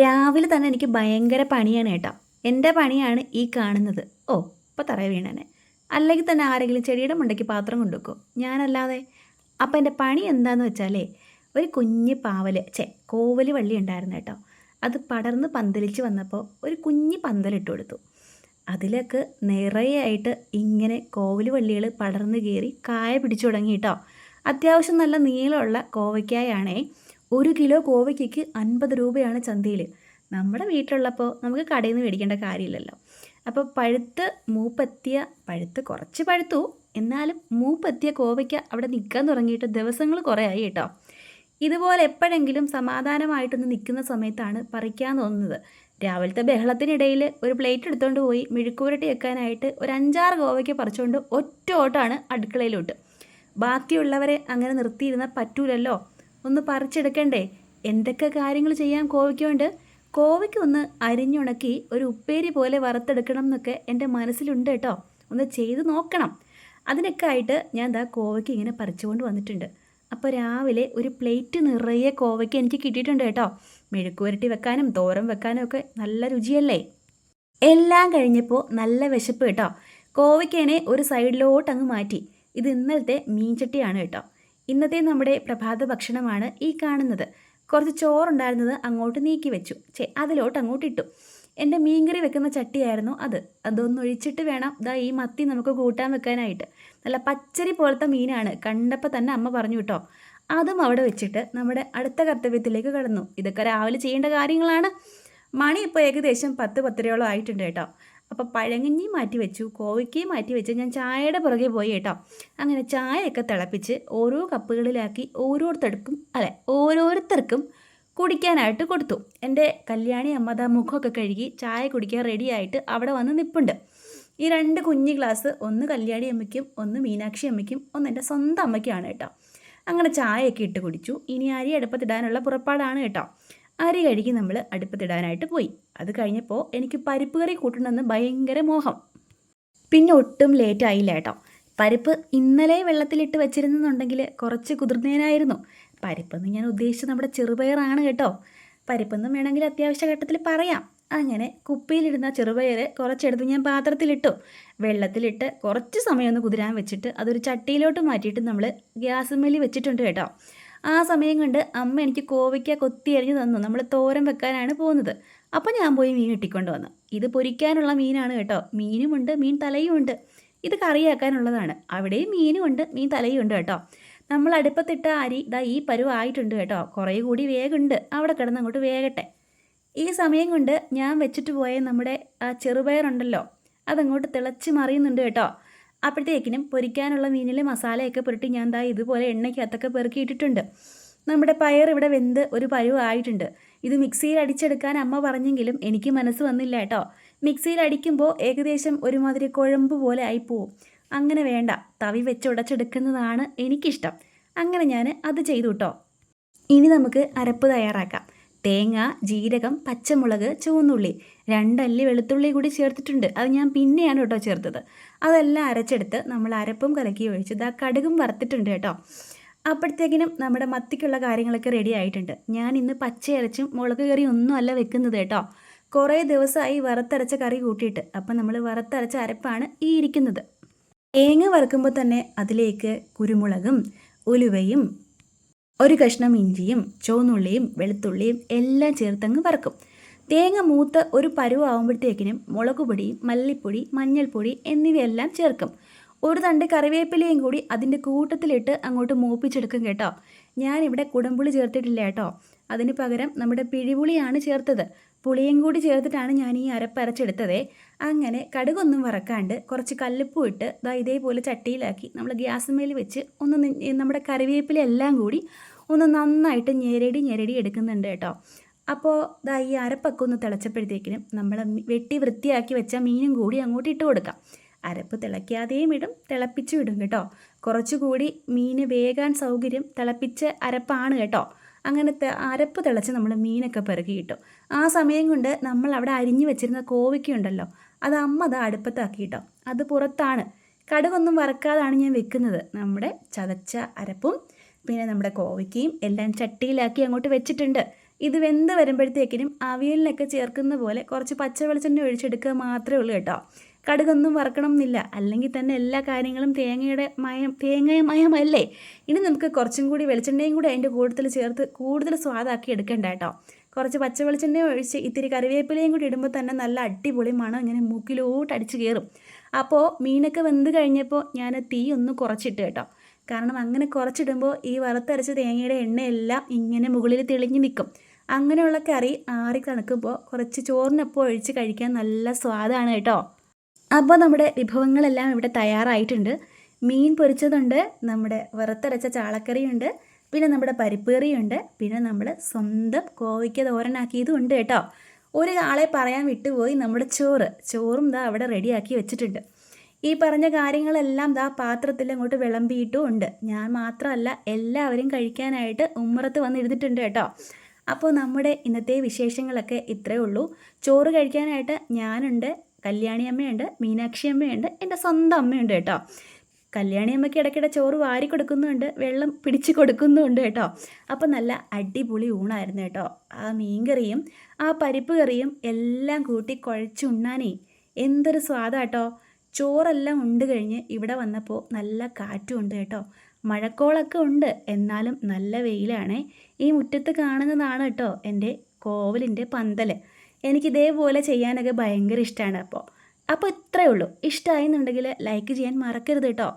രാവിലെ തന്നെ എനിക്ക് ഭയങ്കര പണിയാണ് കേട്ടോ. എന്റെ പണിയാണ് ഈ കാണുന്നത്. ഓ ഇപ്പോൾ തറ വീണനെ. അല്ലെങ്കിൽ തന്നെ ആരെങ്കിലും ചെടിയുടെ മുണ്ടയ്ക്ക് പാത്രം കൊണ്ടുവെക്കും. ഞാനല്ലാതെ. അപ്പം എന്റെ പണി എന്താണെന്ന് വെച്ചാലേ ഒരു കുഞ്ഞ് പാവൽ ചേ കോവൽ വള്ളി ഉണ്ടായിരുന്നു കേട്ടോ. അത് പടർന്ന് പന്തലിച്ച് വന്നപ്പോൾ ഒരു കുഞ്ഞ് പന്തലിട്ട് കൊടുത്തു. അതിലൊക്കെ നിറയെ ആയിട്ട് ഇങ്ങനെ കോവൽ വള്ളികൾ പടർന്ന് കയറി കായ പിടിച്ചു തുടങ്ങി കേട്ടോ. അത്യാവശ്യം നല്ല നീളമുള്ള കോവയ്ക്കായാണേ. ഒരു കിലോ കോവയ്ക്കയ്ക്ക് അൻപത് രൂപയാണ് ചന്തയിൽ നമ്മുടെ വീട്ടിലുള്ളപ്പോൾ നമുക്ക് കടയിൽ നിന്ന് മേടിക്കേണ്ട കാര്യമില്ലല്ലോ. അപ്പോൾ പഴുത്ത് മൂപ്പെത്തിയ പഴുത്ത് കുറച്ച് പഴുത്തു എന്നാലും മൂപ്പെത്തിയ കോവയ്ക്ക അവിടെ നിൽക്കാൻ തുടങ്ങിയിട്ട് ദിവസങ്ങൾ കുറേ ആയി കേട്ടോ. ഇതുപോലെ എപ്പോഴെങ്കിലും സമാധാനമായിട്ടൊന്ന് നിൽക്കുന്ന സമയത്താണ് പറിക്കാൻ തോന്നുന്നത്. രാവിലത്തെ ബഹളത്തിനിടയിൽ ഒരു പ്ലേറ്റ് എടുത്തുകൊണ്ട് പോയി മെഴുക്കുവരട്ടി വെക്കാനായിട്ട് ഒരു അഞ്ചാറ് കോവയ്ക്ക പറിച്ചുകൊണ്ട് ഒറ്റ ഓട്ടാണ് അടുക്കളയിലോട്ട്. ബാക്കിയുള്ളവരെ അങ്ങനെ നിർത്തിയിരുന്നാൽ പറ്റൂലല്ലോ. ഒന്ന് പറിച്ചെടുക്കണ്ടേ? എന്തൊക്കെ കാര്യങ്ങൾ ചെയ്യാൻ കോവയ്ക്കുണ്ട്? കോവയ്ക്ക് ഒന്ന് അരിഞ്ഞുണക്കി ഒരു ഉപ്പേരി പോലെ വറുത്തെടുക്കണം എന്നൊക്കെ എന്റെ മനസ്സിലുണ്ട് കേട്ടോ. ഒന്ന് ചെയ്ത് നോക്കണം. അതിനൊക്കെ ആയിട്ട് ഞാൻ ദാ കോവയ്ക്ക് ഇങ്ങനെ പറിച്ചുകൊണ്ട് വന്നിട്ടുണ്ട്. അപ്പോൾ രാവിലെ ഒരു പ്ലേറ്റ് നിറയെ കോവയ്ക്ക് എനിക്ക് കിട്ടിയിട്ടുണ്ട് കേട്ടോ. മെഴുക്കുവരട്ടി വെക്കാനും തോരം വെക്കാനും ഒക്കെ നല്ല രുചിയല്ലേ? എല്ലാം കഴിഞ്ഞപ്പോൾ നല്ല വിശപ്പ് കേട്ടോ. കോവയ്ക്കേനെ ഒരു സൈഡിലോട്ട് അങ്ങ് മാറ്റി. ഇത് ഇന്നലത്തെ മീൻചട്ടിയാണ് കേട്ടോ. ഇന്നത്തെ നമ്മുടെ പ്രഭാത ഭക്ഷണമാണ് ഈ കാണുന്നത്. കുറച്ച് ചോറുണ്ടായിരുന്നത് അങ്ങോട്ട് നീക്കി വെച്ചു. ചേ അതിലോട്ട് അങ്ങോട്ട് ഇട്ടു. എന്റെ മീൻകറി വെക്കുന്ന ചട്ടിയായിരുന്നു അത്. അതൊന്നൊഴിച്ചിട്ട് വേണം. ദാ ഈ മത്തി നമുക്ക് കൂട്ടാൻ വെക്കാനായിട്ട്. നല്ല പച്ചരി പോലത്തെ മീനാണ്. കണ്ടപ്പോൾ തന്നെ അമ്മ പറഞ്ഞു കേട്ടോ അതും അവിടെ വെച്ചിട്ട് നമ്മുടെ അടുത്ത കർത്തവ്യത്തിലേക്ക് കടന്നു. ഇതൊക്കെ രാവിലെ ചെയ്യേണ്ട കാര്യങ്ങളാണ്. മണി ഇപ്പോൾ ഏകദേശം പത്ത് പത്തരയോളം ആയിട്ടുണ്ട് കേട്ടോ. അപ്പോൾ പഴങ്ങഞ്ഞി മാറ്റി വെച്ചു കോവയ്ക്കയും മാറ്റി വെച്ച്. ഞാൻ ചായയുടെ പുറകെ പോയി കേട്ടോ. അങ്ങനെ ചായയൊക്കെ തിളപ്പിച്ച് ഓരോ കപ്പുകളിലാക്കി ഓരോരുത്തർക്കും അല്ലെ ഓരോരുത്തർക്കും കുടിക്കാനായിട്ട് കൊടുത്തു. എന്റെ കല്യാണി അമ്മത മുഖമൊക്കെ കഴുകി ചായ കുടിക്കാൻ റെഡിയായിട്ട് അവിടെ വന്ന് നിൽപ്പുണ്ട് ഈ രണ്ട് കുഞ്ഞു ഗ്ലാസ് ഒന്ന് കല്യാണി അമ്മയ്ക്കും ഒന്ന് മീനാക്ഷി അമ്മയ്ക്കും ഒന്ന് എന്റെ സ്വന്തം അമ്മയ്ക്കാണ് കേട്ടോ. അങ്ങനെ ചായയൊക്കെ ഇട്ട് കുടിച്ചു. ഇനി അരി അടുപ്പത്തിടാനുള്ള പുറപ്പാടാണ് കേട്ടോ. അരി കഴുകി നമ്മൾ അടുപ്പത്തിടാനായിട്ട് പോയി. അത് കഴിഞ്ഞപ്പോൾ എനിക്ക് പരിപ്പ് കറി കൂട്ടണമെന്ന് ഭയങ്കര മോഹം. പിന്നെ ഒട്ടും ലേറ്റ് ആയില്ല കേട്ടോ. പരിപ്പ് ഇന്നലെ വെള്ളത്തിലിട്ട് വെച്ചിരുന്നെന്നുണ്ടെങ്കിൽ കുറച്ച് കുതിർന്നേനായിരുന്നു. പരിപ്പെന്ന് ഞാൻ ഉദ്ദേശിച്ചത് നമ്മുടെ ചെറുപയറാണ് കേട്ടോ. പരിപ്പെന്നും വേണമെങ്കിൽ അത്യാവശ്യ ഘട്ടത്തിൽ പറയാം. അങ്ങനെ കുപ്പിയിലിടുന്ന ചെറുപയർ കുറച്ചെടുത്ത് ഞാൻ പാത്രത്തിലിട്ടു. വെള്ളത്തിലിട്ട് കുറച്ച് സമയം ഒന്ന് കുതിരാൻ വെച്ചിട്ട് അതൊരു ചട്ടിയിലോട്ട് മാറ്റിയിട്ട് നമ്മൾ ഗ്യാസ് മല്ലി വെച്ചിട്ടുണ്ട് കേട്ടോ. ആ സമയം കൊണ്ട് അമ്മ എനിക്ക് കോവയ്ക്ക കൊത്തി അരിഞ്ഞ് തന്നു. നമ്മൾ തോരൻ വെക്കാനാണ് പോകുന്നത്. അപ്പോൾ ഞാൻ പോയി മീൻ ഇട്ടിക്കൊണ്ട് വന്നു. ഇത് പൊരിക്കാനുള്ള മീനാണ് കേട്ടോ. മീനുമുണ്ട് മീൻ തലയുമുണ്ട് ഇത് കറിയാക്കാനുള്ളതാണ്. അവിടെയും മീനുമുണ്ട് മീൻ തലയും ഉണ്ട് കേട്ടോ. നമ്മൾ അടുപ്പത്തിട്ട അരി ഇതാ ഈ പരുവായിട്ടുണ്ട് കേട്ടോ. കുറേ കൂടി വേഗമുണ്ട് അവിടെ കിടന്ന് അങ്ങോട്ട് വേഗട്ടെ ഈ സമയം കൊണ്ട് ഞാൻ വെച്ചിട്ട് പോയ നമ്മുടെ ആ ചെറുപയറുണ്ടല്ലോ. അതങ്ങോട്ട് തിളച്ച് മറിയുന്നുണ്ട് കേട്ടോ. അപ്പോഴത്തേക്കിനും പൊരിക്കാനുള്ള മീനിൽ മസാലയൊക്കെ പുരട്ടി ഞാൻ ദാ ഇതുപോലെ എണ്ണയ്ക്കകത്തൊക്കെ പെറുക്കിയിട്ടിട്ടുണ്ട്. നമ്മുടെ പയർ ഇവിടെ വെന്ത് ഒരു പരുവായിട്ടുണ്ട് ഇത് മിക്സിയിൽ അടിച്ചെടുക്കാൻ അമ്മ പറഞ്ഞെങ്കിലും എനിക്ക് മനസ്സ് വന്നില്ല കേട്ടോ. മിക്സിയിൽ അടിക്കുമ്പോൾ ഏകദേശം ഒരുമാതിരി കുഴമ്പ് പോലെ ആയിപ്പോവും. അങ്ങനെ വേണ്ട തവി വെച്ച് ഉടച്ചെടുക്കുന്നതാണ് എനിക്കിഷ്ടം. അങ്ങനെ ഞാൻ അത് ചെയ്തു കേട്ടോ. ഇനി നമുക്ക് അരപ്പ് തയ്യാറാക്കാം. തേങ്ങ ജീരകം പച്ചമുളക് ചുവന്നുള്ളി. രണ്ടല്ലി വെളുത്തുള്ളി കൂടി ചേർത്തിട്ടുണ്ട്. അത് ഞാൻ പിന്നെയാണ് കേട്ടോ ചേർത്തത്. അതെല്ലാം അരച്ചെടുത്ത് നമ്മൾ അരപ്പും കലക്കി ഒഴിച്ച് ആ കടുകും വറുത്തിട്ടുണ്ട് കേട്ടോ. അപ്പോഴത്തേക്കിനും നമ്മുടെ മത്തിക്കുള്ള കാര്യങ്ങളൊക്കെ റെഡി ആയിട്ടുണ്ട്. ഞാൻ ഇന്ന് പച്ചയരച്ചും മുളക് കറി ഒന്നും അല്ല വെക്കുന്നത് കേട്ടോ. കുറേ ദിവസമായി വറുത്തരച്ച കറി കൂട്ടിയിട്ട്. അപ്പം നമ്മൾ വറുത്തരച്ച അരപ്പാണ് ഈ ഇരിക്കുന്നത്. തേങ്ങ വറുക്കുമ്പോൾ തന്നെ അതിലേക്ക് കുരുമുളകും ഉലുവയും ഒരു കഷ്ണം ഇഞ്ചിയും ചുവന്നുള്ളിയും വെളുത്തുള്ളിയും എല്ലാം ചേർത്തങ്ങ് വറക്കും. തേങ്ങ മൂത്ത് ഒരു പരുവാകുമ്പോഴത്തേക്കിനും മുളക് പൊടി മല്ലിപ്പൊടി മഞ്ഞൾപ്പൊടി എന്നിവയെല്ലാം ചേർക്കും. ഒരു തണ്ട് കറിവേപ്പിലയും കൂടി അതിന്റെ കൂട്ടത്തിലിട്ട് അങ്ങോട്ട് മൂപ്പിച്ചെടുക്കും കേട്ടോ. ഞാനിവിടെ കുടംപുളി ചേർത്തിട്ടില്ല കേട്ടോ. അതിന് പകരം നമ്മുടെ പിഴിപുളിയാണ് ചേർത്തത്. പുളിയും കൂടി ചേർത്തിട്ടാണ് ഞാൻ ഈ അരപ്പരച്ചെടുത്തത്. അങ്ങനെ കടുകൊന്നും വറക്കാണ്ട് കുറച്ച് കല്ലുപ്പും ഇട്ട് ദാ ഇതേപോലെ ചട്ടിയിലാക്കി നമ്മൾ ഗ്യാസ് മേൽ വെച്ച് ഒന്ന് നമ്മുടെ കറിവേപ്പില എല്ലാം കൂടി ഒന്ന് നന്നായിട്ട് ഞെരടി ഞെരടി എടുക്കുന്നുണ്ട് കേട്ടോ. അപ്പോൾ ദാ ഈ അരപ്പൊക്കെ ഒന്ന് തിളച്ചപ്പോഴത്തേക്കിനും നമ്മൾ വെട്ടി വൃത്തിയാക്കി വെച്ച മീനും കൂടി അങ്ങോട്ട് ഇട്ട് കൊടുക്കാം. അരപ്പ് തിളയ്ക്കാതെയും ഇടും തിളപ്പിച്ചും ഇടും കേട്ടോ. കുറച്ചുകൂടി മീന് വേകാൻ സൗകര്യം തിളപ്പിച്ച അരപ്പാണ് കേട്ടോ. അങ്ങനെ ത- അരപ്പ് തിളച്ച് നമ്മൾ മീനൊക്കെ പിറകി കിട്ടും. ആ സമയം കൊണ്ട് നമ്മൾ അവിടെ അരിഞ്ഞു വെച്ചിരുന്ന കോവയ്ക്കുണ്ടല്ലോ അത് അമ്മ അത് അടുപ്പത്താക്കി കേട്ടോ. അത് പുറത്താണ്. കടുകൊന്നും വറക്കാതാണ് ഞാൻ വെക്കുന്നത്. നമ്മുടെ ചതച്ച അരപ്പും പിന്നെ നമ്മുടെ കോവയ്ക്കയും എല്ലാം ചട്ടിയിലാക്കി അങ്ങോട്ട് വെച്ചിട്ടുണ്ട്. ഇത് വെന്ത് വരുമ്പോഴത്തേക്കിനും അവിയലിനൊക്കെ ചേർക്കുന്ന പോലെ കുറച്ച് പച്ച വെളിച്ചെണ്ണ ഒഴിച്ചെടുക്കുക മാത്രമേ ഉള്ളൂ കേട്ടോ. കടുകൊന്നും വറക്കണം എന്നില്ല അല്ലെങ്കിൽ തന്നെ എല്ലാ കാര്യങ്ങളും തേങ്ങയുടെ മയം തേങ്ങയമയമല്ലേ ഇനി നമുക്ക് കുറച്ചും കൂടി വെളിച്ചെണ്ണയും കൂടി അതിന്റെ കൂടുതൽ ചേർത്ത് കൂടുതൽ സ്വാദാക്കി എടുക്കണ്ട കേട്ടോ. കുറച്ച് പച്ച വെളിച്ചെണ്ണ ഒഴിച്ച് ഇത്തിരി കറിവേപ്പിലയും കൂടി ഇടുമ്പോൾ തന്നെ നല്ല അടിപൊളി മണം ഇങ്ങനെ മൂക്കിലോട്ട് അടിച്ച് കയറും. അപ്പോൾ മീനൊക്കെ വെന്ത് കഴിഞ്ഞപ്പോൾ ഞാൻ തീ ഒന്ന് കുറച്ചിട്ട് കേട്ടോ. കാരണം അങ്ങനെ കുറച്ചിടുമ്പോൾ ഈ വറുത്തരച്ച തേങ്ങയുടെ എണ്ണയെല്ലാം ഇങ്ങനെ മുകളിൽ തെളിഞ്ഞു നിൽക്കും. അങ്ങനെയുള്ള കറി ആറി തണുക്കുമ്പോൾ കുറച്ച് ചോറിനൊപ്പം ഒഴിച്ച് കഴിക്കാൻ നല്ല സ്വാദാണ് കേട്ടോ. അപ്പോൾ നമ്മുടെ വിഭവങ്ങളെല്ലാം ഇവിടെ തയ്യാറായിട്ടുണ്ട്. മീൻ പൊരിച്ചതുണ്ട് നമ്മുടെ വറുത്തരച്ച ചാളക്കറിയുണ്ട് പിന്നെ നമ്മുടെ പരിപ്പേറിയുണ്ട് പിന്നെ നമ്മൾ സ്വന്തം കോവയ്ക്ക് തോരനാക്കിയതും ഉണ്ട് കേട്ടോ. ഒരു ആളെ പറയാൻ വിട്ടുപോയി നമ്മുടെ ചോറ്. ചോറും ദാ അവിടെ റെഡിയാക്കി വെച്ചിട്ടുണ്ട്. ഈ പറഞ്ഞ കാര്യങ്ങളെല്ലാം ദാ പാത്രത്തിൽ അങ്ങോട്ട് വിളമ്പിയിട്ടും ഉണ്ട്. ഞാൻ മാത്രമല്ല എല്ലാവരും കഴിക്കാനായിട്ട് ഉമ്മറത്ത് വന്നിരുന്നിട്ടുണ്ട് കേട്ടോ. അപ്പോൾ നമ്മുടെ ഇന്നത്തെ വിശേഷങ്ങളൊക്കെ ഇത്രയേ ഉള്ളൂ. ചോറ് കഴിക്കാനായിട്ട് ഞാനുണ്ട് കല്യാണി അമ്മയുണ്ട് മീനാക്ഷി അമ്മയുണ്ട് എന്റെ സ്വന്തം അമ്മയുണ്ട് കേട്ടോ. കല്യാണി അമ്മയ്ക്ക് ഇടയ്ക്കിടെ ചോറ് വാരി കൊടുക്കുന്നുണ്ട് വെള്ളം പിടിച്ച് കൊടുക്കുന്നുണ്ട് കേട്ടോ. അപ്പോൾ നല്ല അടിപൊളി ഊണായിരുന്നു കേട്ടോ. ആ മീൻകറിയും ആ പരിപ്പ് കറിയും എല്ലാം കൂട്ടി കുഴച്ചുണ്ണാനേ എന്തൊരു സ്വാദാട്ടോ ചോറെല്ലാം ഉണ്ട് കഴിഞ്ഞ് ഇവിടെ വന്നപ്പോൾ നല്ല കാറ്റും ഉണ്ട് കേട്ടോ. മഴക്കോളൊക്കെ ഉണ്ട് എന്നാലും നല്ല വെയിലാണേ. ഈ മുറ്റത്ത് കാണുന്നതാണ് കേട്ടോ എന്റെ കോവലിന്റെ പന്തൽ എനിക്ക് ഇതേപോലെ ചെയ്യാനൊക്കെ ഭയങ്കര ഇഷ്ടമാണ് അപ്പോൾ. അപ്പോൾ ഇത്രയേ ഉള്ളൂ. ഇഷ്ടമായി എന്നുണ്ടെങ്കിൽ ലൈക്ക് ചെയ്യാൻ മറക്കരുത് കേട്ടോ.